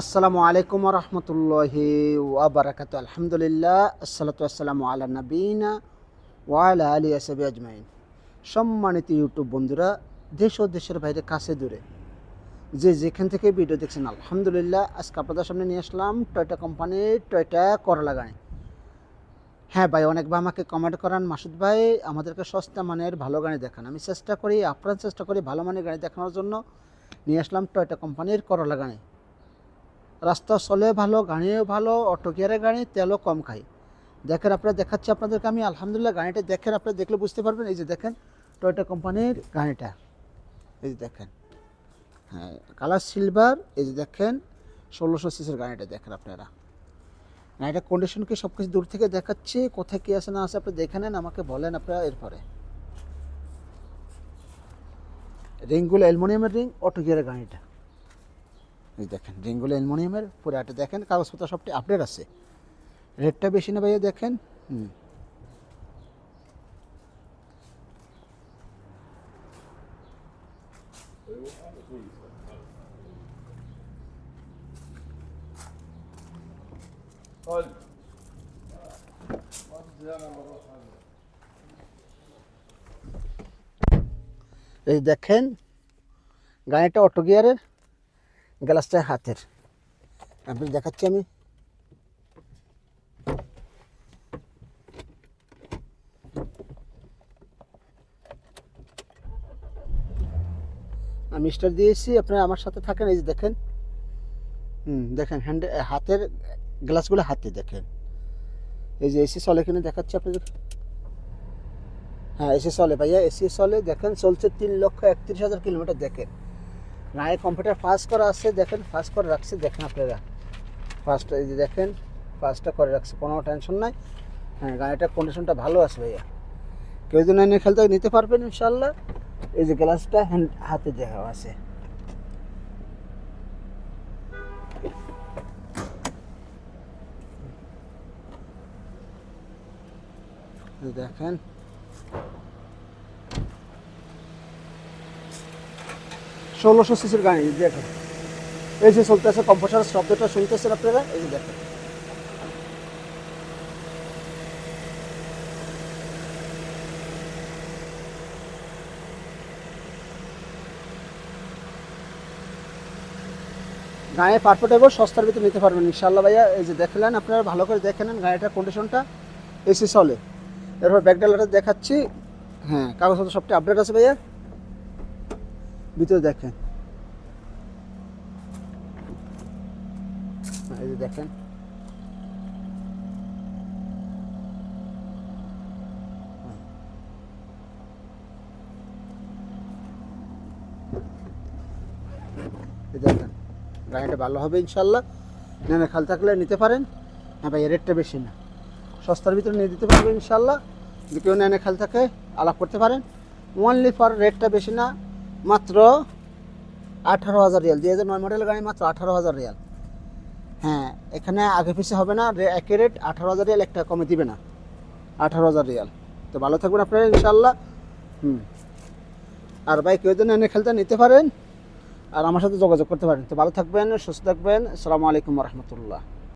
আসসালামু আলাইকুম রহমতুল্লাহি ওয়াবারাকাত আলহামদুলিল্লাহ, আসসালাতু আসসালামু আলা নবীনা ওয়ালা আলী আসাবি আজমাইন। সম্মানিত ইউটিউব বন্ধুরা, দেশ ও দেশের বাইরে, কাছে দূরে, যে যেখান থেকে ভিডিও দেখছেন, আলহামদুলিল্লাহ, আজকে আপনাদের সামনে নিয়ে আসলাম টয়টা কোম্পানির টয়টা করলা গাড়ি। হ্যাঁ ভাই, অনেক ভাই আমাকে কমেন্ট করান, মাসুদ ভাই, আমাদেরকে সস্তা মানের ভালো গাড়ি দেখান। আমি চেষ্টা করি, আপনার চেষ্টা করি ভালো মানের গাড়ি দেখানোর জন্য নিয়ে আসলাম টয়টা কোম্পানির করলা গাড়ি। রাস্তা চলে ভালো, গাড়িও ভালো অটো গিয়ারের গাড়ি, তেলও কম খাই দেখেন আপনারা, দেখাচ্ছি আপনাদেরকে আমি, আলহামদুলিল্লাহ গাড়িটা দেখেন, আপনারা দেখলে বুঝতে পারবেন। এই যে দেখেন টয়টা কোম্পানির গাড়িটা। এই যে দেখেন হ্যাঁ কালার সিলভার এই যে দেখেন, ষোলোশো সিসির গাড়িটা দেখেন আপনারা। গাড়িটা কন্ডিশনকে সব কিছু দূর থেকে দেখাচ্ছি, কোথায় কী আছে না আছে আপনি দেখে নেন, আমাকে বলেন আপনারা এরপরে। রিংগুলো অ্যালমোনিয়ামের রিং অটো গিয়ারের গাড়িটা। এই দেখেন রিংগুলো অ্যালমোনিয়ামের পুরো একটা দেখেন, কাগজপত্র সবটি আপডেট আছে। রেটটা বেশি না ভাইয়া, দেখেন, হুম। এই দেখেন, গাড়িটা অটো গিয়ারের। গ্লাসটা হাতের। আপনি দেখাচ্ছি আমি। আমি স্টার দিয়েছি, আপনারা আমার সাথে থাকেন, এই যে দেখেন। হুম, দেখেন হ্যান্ড হাতের গ্লাসগুলো হাতে দেখেন। এই যে এসি চলে কিনে দেখাচ্ছি আপনাদের। হ্যাঁ এসি চলে ভাইয়া, এসি চলে, দেখেন, চলছে তিন লক্ষ একত্রিশ হাজার কিলোমিটার দেখেন। গায়ে কম্পিউটার পাস করা আছে দেখেন পাস করে রাখছে, দেখেন আপনারা। ফার্স্ট এই যে দেখেন পাসটা করে রাখছে, কোনো টেনশন নাই। হ্যাঁ গাড়িটার কন্ডিশনটা ভালো আছে ভাইয়া। কেউ যদি এনে খেলতে নিতে পারবেন ইনশাল্লাহ এই যে গ্লাসটা হ্যান্ড হাতে দেখা আছে। দেখেন। ষোলোশো সিসির গাড়ি দেখেন। এই যে চলতেছে কম্পোসার, শব্দটা শুনতেছেন আপনারা? এই যে দেখেন। গায়ে পারফেক্ট সস্তার ভিতরে নিতে পারবেন। ইনশাল্লাহ ভাইয়া, এই যে দেখলেন আপনারা, ভালো করে দেখে নেন গাড়িটার কন্ডিশনটা এসি চলে। এরপর ব্যাকডালাটা দেখাচ্ছি। হ্যাঁ কাগজপত্র সবটি আপডেট আছে ভাইয়া। ভিতরে দেখেন। হ্যাঁ, দেখেন। দেখেন গাড়িটা ভালো হবে ইনশাল্লাহ। নেনে খাল থাকলে নিতে পারেন। হ্যাঁ ভাই রেটটা বেশি না। সস্তার ভিতরে নিয়ে দিতে পারবেন ইনশাল্লাহ। যদি কেউ নেনে খাল থাকে আলাপ করতে পারেন। ওনলি ফর রেটটা বেশি না। মাত্র আঠারো হাজার রিয়াল। দুই হাজার নয় মডেলের গাড়ি মাত্র আঠারো হাজার রিয়াল। হ্যাঁ এখানে আগে পিছিয়ে হবে না একই রেট আঠারো হাজার রিয়াল, একটা কমে দিবে না। আঠারো হাজার রিয়াল। তো ভালো থাকবেন আপনারা ইনশাল্লাহ হুম। আর ভাই, কেউ যদি এনে খেলতে নিতে পারেন, আর আমার সাথে যোগাযোগ করতে পারেন। তো ভালো থাকবেন, সুস্থ থাকবেন। আসসালামু আলাইকুম রহমতুল্লাহ।